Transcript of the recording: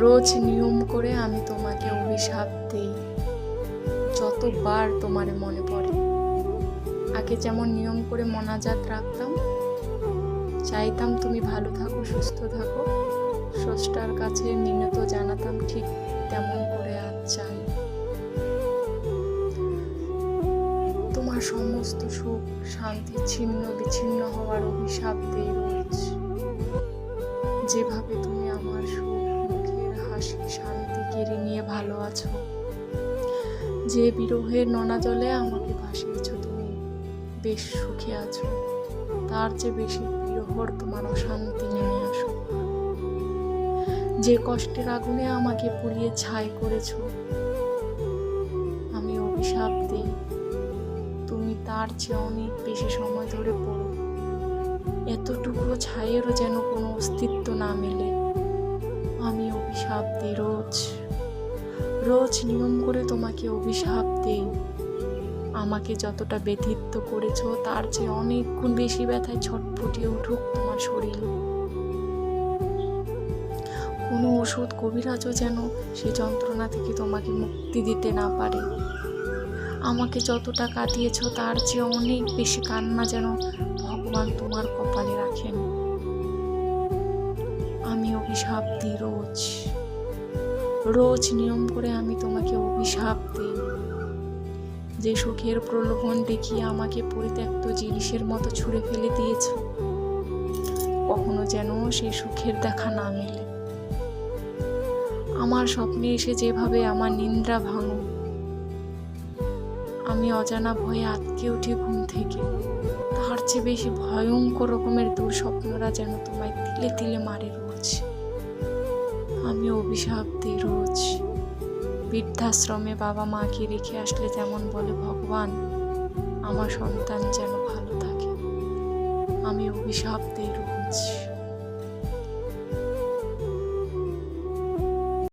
রোজ নিয়ম করে আমি তোমাকে অভিশাপ দেই। যতবার তোমারে মনে পড়ে। আগে যেমন নিয়ম করে মনাজাত রাখতাম, চাইতাম তুমি ভালো থাকো, সুস্থ থাকো। স্রষ্টার কাছে মিনত জানাতাম, ঠিক তেমন করে আজ চাই তোমার সমস্ত সুখ, শান্তি, ছিন্ন বিচ্ছিন্ন হওয়ার অভিশাপ দেই রোজ। যেভাবে ভালো আছো? যে বিরহের নোনা জলে আমাকে ভাসিয়েছ তুমি, বেশ সুখে আছো। তার চেয়ে বেশি বিরহর তোমার অশান্তি নেমে আসো যে কষ্টের আগুনে আমাকে পুড়িয়ে ছাই করেছ, আমি অভিশাপ দিই। তুমি তার চেয়ে অনেক বেশি সময় ধরে পড়ো। এতটুকু ছাইয়েরও যেন কোনো অস্তিত্ব না মেলে। আমি অভিশাপ দিই রোজ। রোজ নিয়ম করে তোমাকে অভিশাপ দেই। আমাকে যতটা ব্যথিত্ব করেছ, তার চেয়ে অনেক গুণ বেশি ব্যথায় ছটফটিয়ে উঠুক তোমার শরীর। কোনো ওষুধ কবিরাজও যেন সে যন্ত্রণা থেকে তোমাকে মুক্তি দিতে না পারে। আমাকে যতটা কাটিয়েছ, তার চেয়ে অনেক বেশি কান্না যেন ভগবান তোমার কপালে রাখেন। আমি অভিশাপ দিই রোজ। রোজ নিয়ম করে আমি তোমাকে অভিশাপ দিই। যে সুখের প্রলোভন দেখিয়ে আমাকে পরিত্যক্ত জিনিসের মতো ছুঁড়ে ফেলে দিয়েছ, কখনো যেন সেই সুখের দেখা না মেলে। আমার স্বপ্নে এসে যেভাবে আমার নিদ্রা ভাঙো, আমি অজানা ভয়ে আটকে উঠি ঘুম থেকে। তার চেয়ে বেশি ভয়ঙ্কর রকমের দুঃস্বপ্নরা যেন তোমায় তিলে তিলে মারে আমি অভিশাপ দিই রোজ। বৃদ্ধাশ্রমে বাবা মাকে রেখে আসলে যেমন বলে ভগবান, আমার সন্তান যেন ভালো থাকে। আমি অভিশাপ দিই রোজ।